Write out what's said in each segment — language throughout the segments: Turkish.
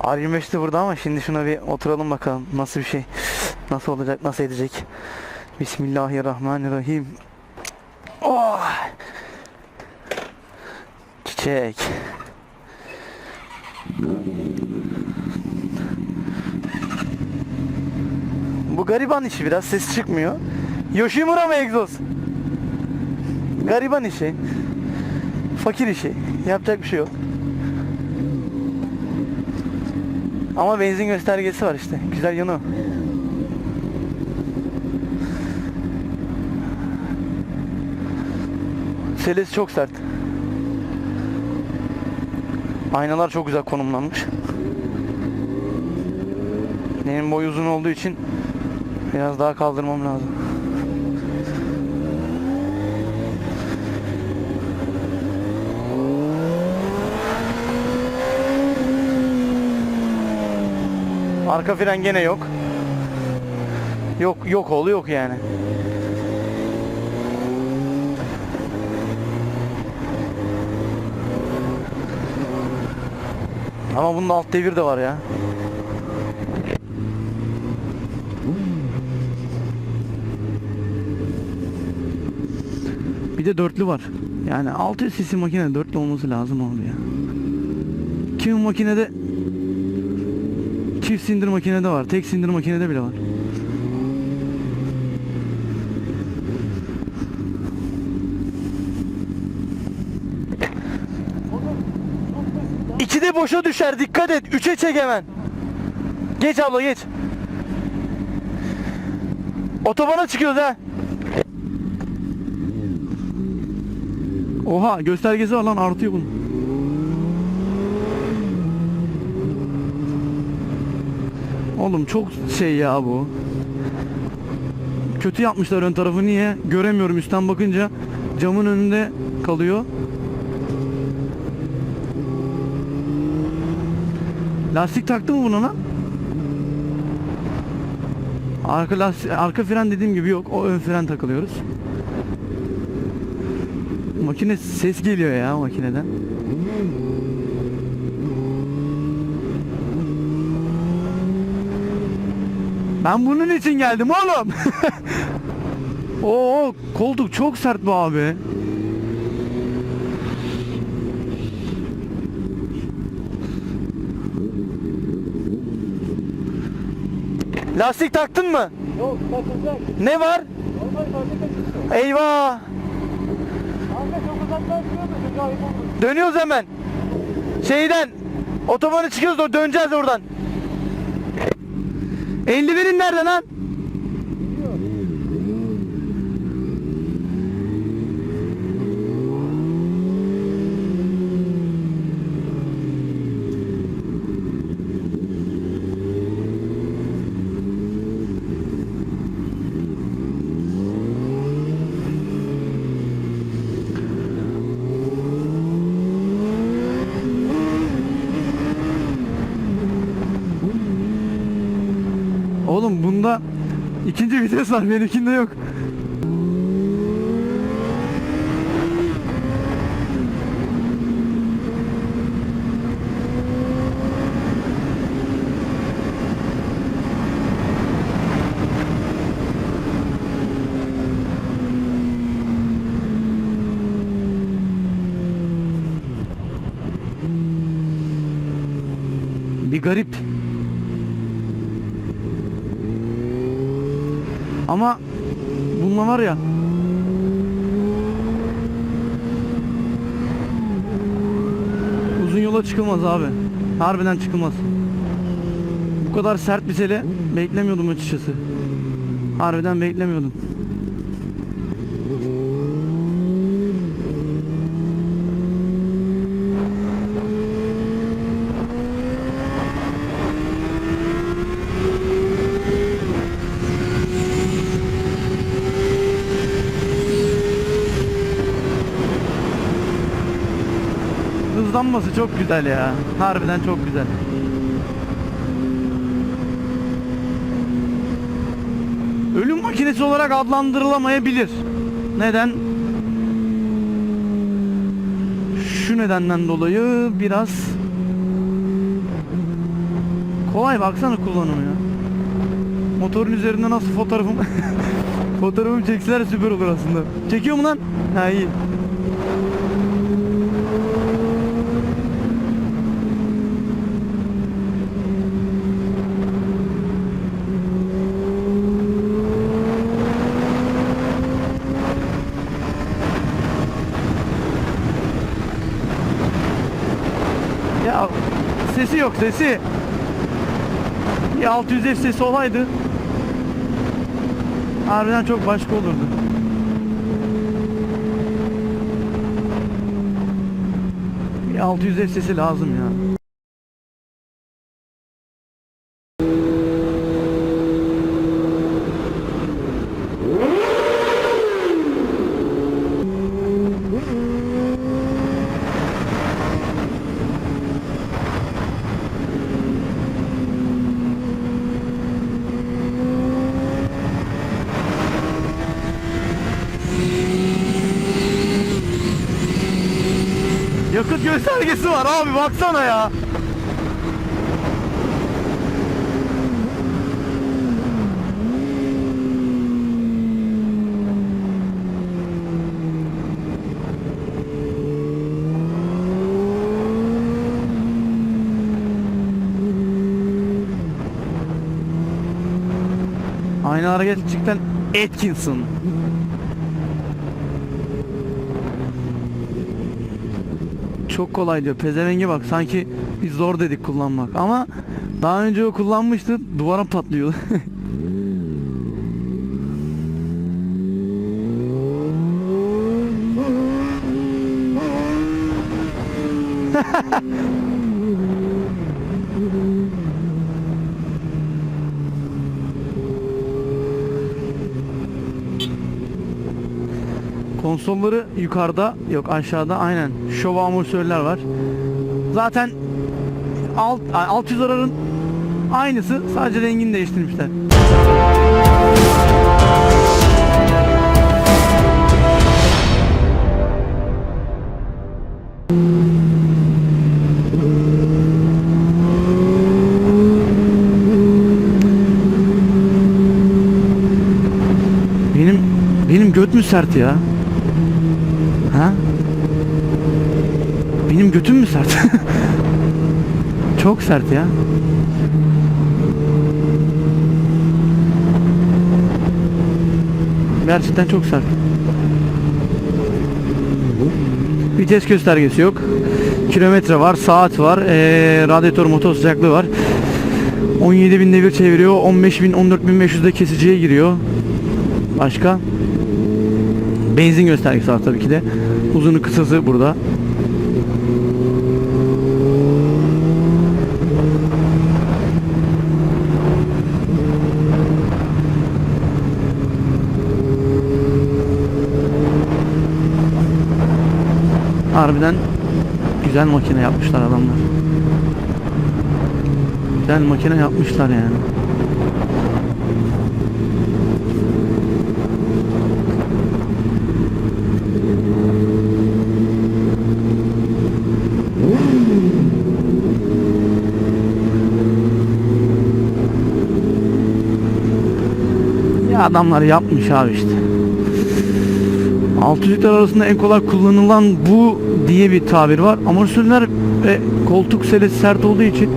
R25 burada ama şimdi şuna bir oturalım bakalım nasıl bir şey. Nasıl olacak, nasıl edecek. Bismillahirrahmanirrahim. Oh! Çiçek. Bu gariban işi biraz ses çıkmıyor. Yoshimura mı egzoz? Gariban işi. Fakir işi. Yapacak bir şey yok. Ama benzin göstergesi var işte. Güzel yanı o. Selesi çok sert. Aynalar çok güzel konumlanmış. Benim boy uzun olduğu için biraz daha kaldırmam lazım. Arka fren gene yok. Yok yok oğlu yok yani. Ama bunda alt devir de var ya. Bir de dörtlü var. Yani 600 cc makine dörtlü olması lazım abi ya. Kimi makinede çift sindir makinede var. Tek sindir makinede bile var. İki de boşa düşer dikkat et. Üçe çek hemen. Geç abla geç. Otobana çıkıyoruz ha. Oha göstergesi var lan artıyor bunun. Oğlum çok şey ya bu. Kötü yapmışlar ön tarafı niye? Göremiyorum üstten bakınca camın önünde kalıyor. Lastik taktı mı buna lan? Arka lastik, arka fren dediğim gibi yok. O ön fren takılıyoruz. Makine ses geliyor ya makineden. Ben bunun için geldim oğlum. Oo koltuk çok sert bu abi. Lastik taktın mı? Yok takılacak. Ne var? Normal fabrika çıktı. Eyvah! Kanka çok uzaklaşmıyor da çocuğa ayıp olur. Dönüyoruz hemen. Şeyden otobanı çıkıyoruz döneceğiz oradan. Eldivenin nerede lan? Oğlum bunda ikinci vites var benimkinde yok. Bir garip. Ama bununla var ya uzun yola çıkılmaz abi. Harbiden çıkılmaz. Bu kadar sert bir sele beklemiyordum açıkçası. Harbiden beklemiyordum. Hızlanması çok güzel ya. Harbiden çok güzel. Ölüm makinesi olarak adlandırılamayabilir. Neden? Şu nedenden dolayı biraz Kolay baksana kullanımı ya. Motorun üzerinde nasıl fotoğrafım fotoğrafımı çekseler süper olur aslında. Çekiyor mu lan? Ha iyi. Ya sesi. Bir 600 F sesi olaydı. Harbiden çok başka olurdu. Bir 600 F sesi lazım ya. Göstergesi var abi baksana ya. Aynı hareket gerçekten Atkinson. Çok kolay diyor. Pezevenge bak sanki biz zor dedik kullanmak. Ama daha önce o kullanmıştı. Duvara patlıyor. Konsolları yukarıda yok aşağıda aynen. Şov amortisörler var. Zaten alt 600 ararın aynısı sadece rengini değiştirmişler. Benim benim göt mü sert ya? Ha? Benim götüm mü sert? Çok sert ya. Gerçekten çok sert. Vites göstergesi yok. Kilometre var, saat var, ee, radyatör motor sıcaklığı var. 17.000 devir çeviriyor, 15.000, 14.500'de kesiciye giriyor. Başka? Benzin göstergesi var tabii ki de. Uzunu kısası burada. Harbiden güzel makine yapmışlar adamlar. Güzel makine yapmışlar yani. Adamlar yapmış abi işte. 600'lükler arasında en kolay kullanılan bu diye bir tabir var. Amortisörler ve koltuk selesi sert olduğu için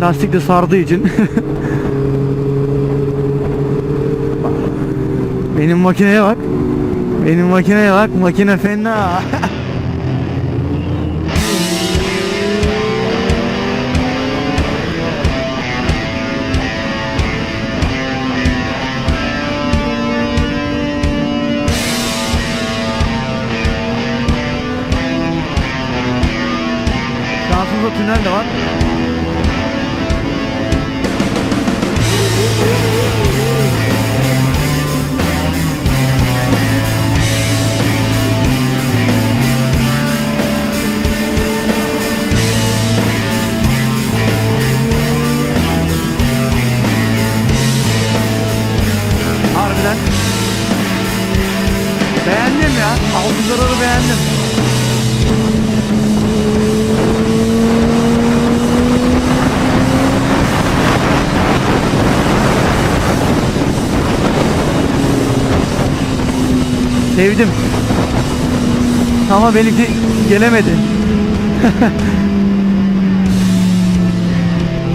lastik de sardığı için Benim makineye bak. Benim makineye bak. Makine fena. Şansımızda tünel de var. Sevdim. Ama benimki gelemedi.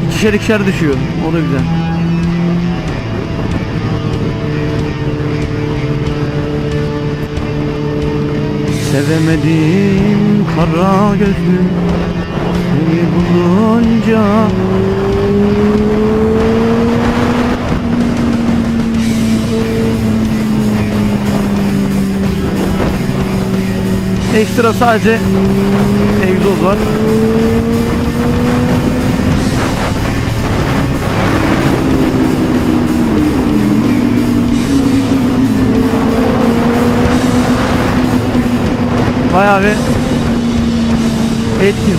İkişer ikişer düşüyor. O da güzel. Sevemedim kara gözlüm Seni bulunca Ekstra sadece egzoz var. Bayağı bir etkinsin.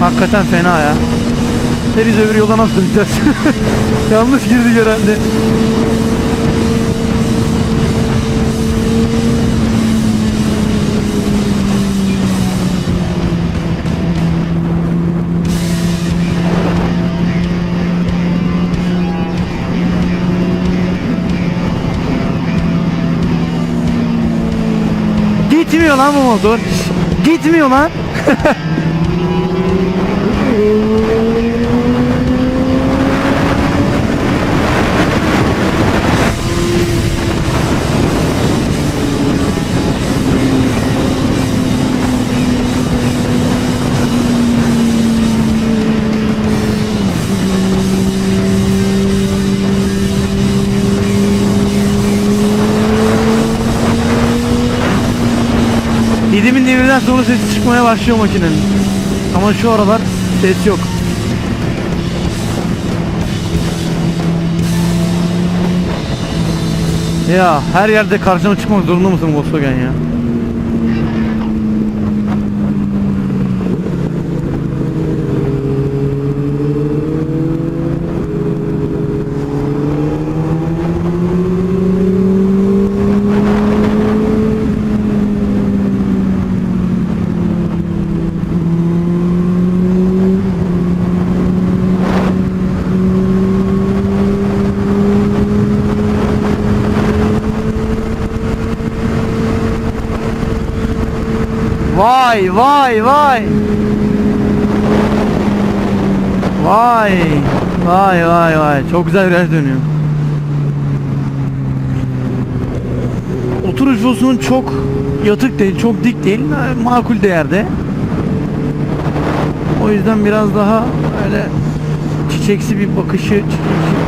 Hakikaten fena ya. Ne biz öbür yoldan nasıl döneceğiz? Yanlış girdik herhalde. Gitmiyor lan bu motor. Gitmiyor lan. sonra sesi çıkmaya başlıyor makinenin. Ama şu aralar ses yok. Ya her yerde karşıma çıkmak zorunda mısın Volkswagen ya? Vay vay vay. Vay. Vay vay vay. Çok güzel viraj dönüyor. Oturuş pozisyonu çok yatık değil, çok dik değil. Makul değerde. O yüzden biraz daha öyle çiçeksi bir bakışı, çiçeksi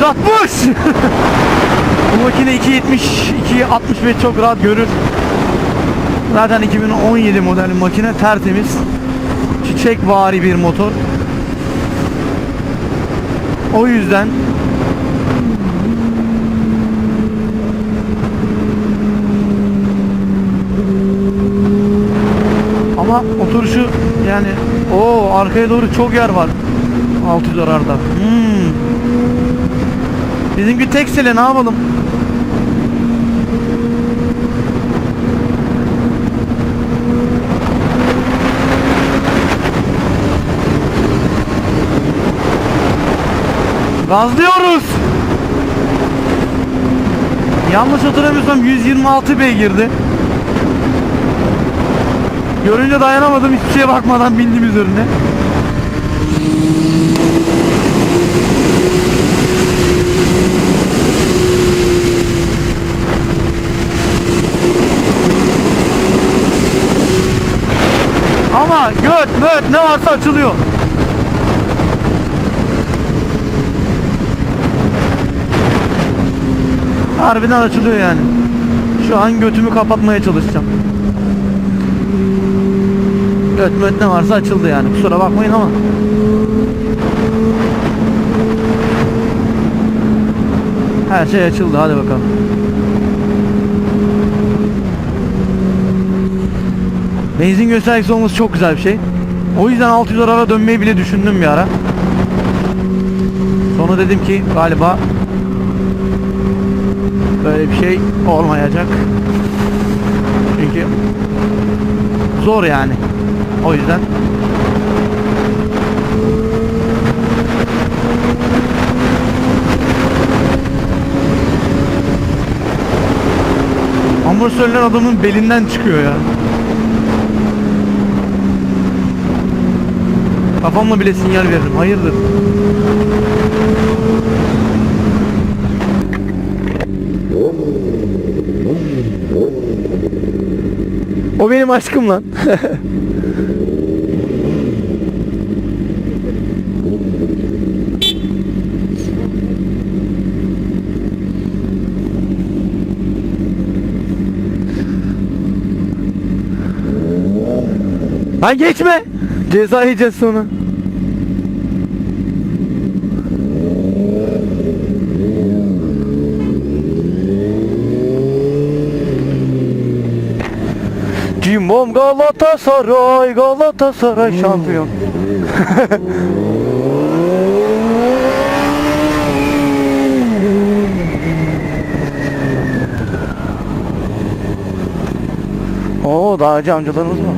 %60 Bu makine 270 265 çok rahat görür Zaten 2017 model makine tertemiz Çiçek vari bir motor O yüzden Ama oturuşu yani o arkaya doğru çok yer var 600 ararda. Hmm. Bizimki tekstile ne yapalım? Gazlıyoruz. Yanlış hatırlamıyorsam 126 beygirdi. Görünce dayanamadım hiçbir şeye bakmadan bindim üzerine. Ama göt möt ne varsa açılıyor. Harbiden açılıyor yani. Şu an götümü kapatmaya çalışacağım. Göt möt ne varsa açıldı yani. Kusura bakmayın ama. Her şey açıldı hadi bakalım. Benzin göstergesi olması çok güzel bir şey. O yüzden 600 ara dönmeyi bile düşündüm bir ara. Sonra dedim ki galiba böyle bir şey olmayacak. Çünkü zor yani. O yüzden Amortisörler adamın belinden çıkıyor ya. Kafamla bile sinyal veririm. Hayırdır? O benim aşkım lan. Lan geçme. Ceza yiyeceğiz sonra. Cimbom Galatasaray, Galatasaray şampiyon. Oo dağcı amcalarımız var.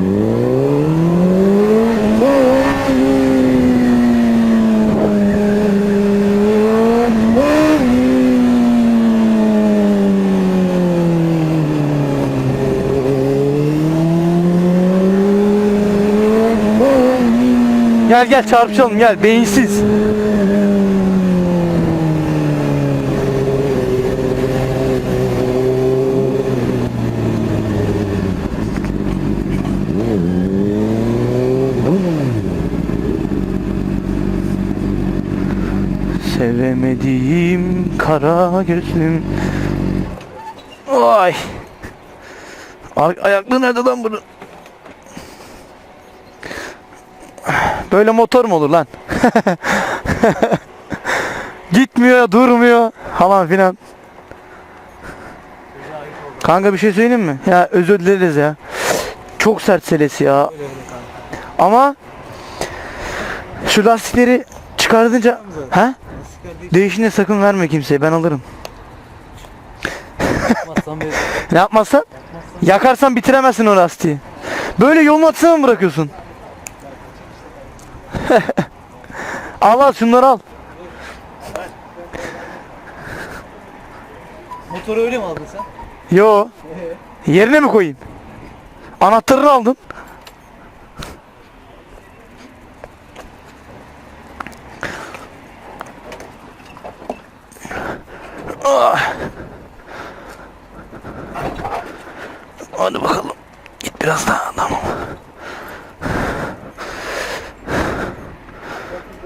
Gel gel çarpışalım gel beyinsiz. Sevemediğim kara gözlüm. Ay. Ay ayaklı nerede lan bunun? Böyle motor mu olur lan? Gitmiyor, durmuyor falan filan. Kanka bir şey söyleyeyim mi? Ya özür dileriz ya. Çok sert selesi ya. Ama şu lastikleri çıkartınca ha? Değişine sakın verme kimseye ben alırım. ne yapmazsan? Yakarsan bitiremezsin o lastiği. Böyle yolun ortasına mı bırakıyorsun? al al şunları al. Motoru öyle mi aldın sen? Yo. Yerine mi koyayım? Anahtarını aldın.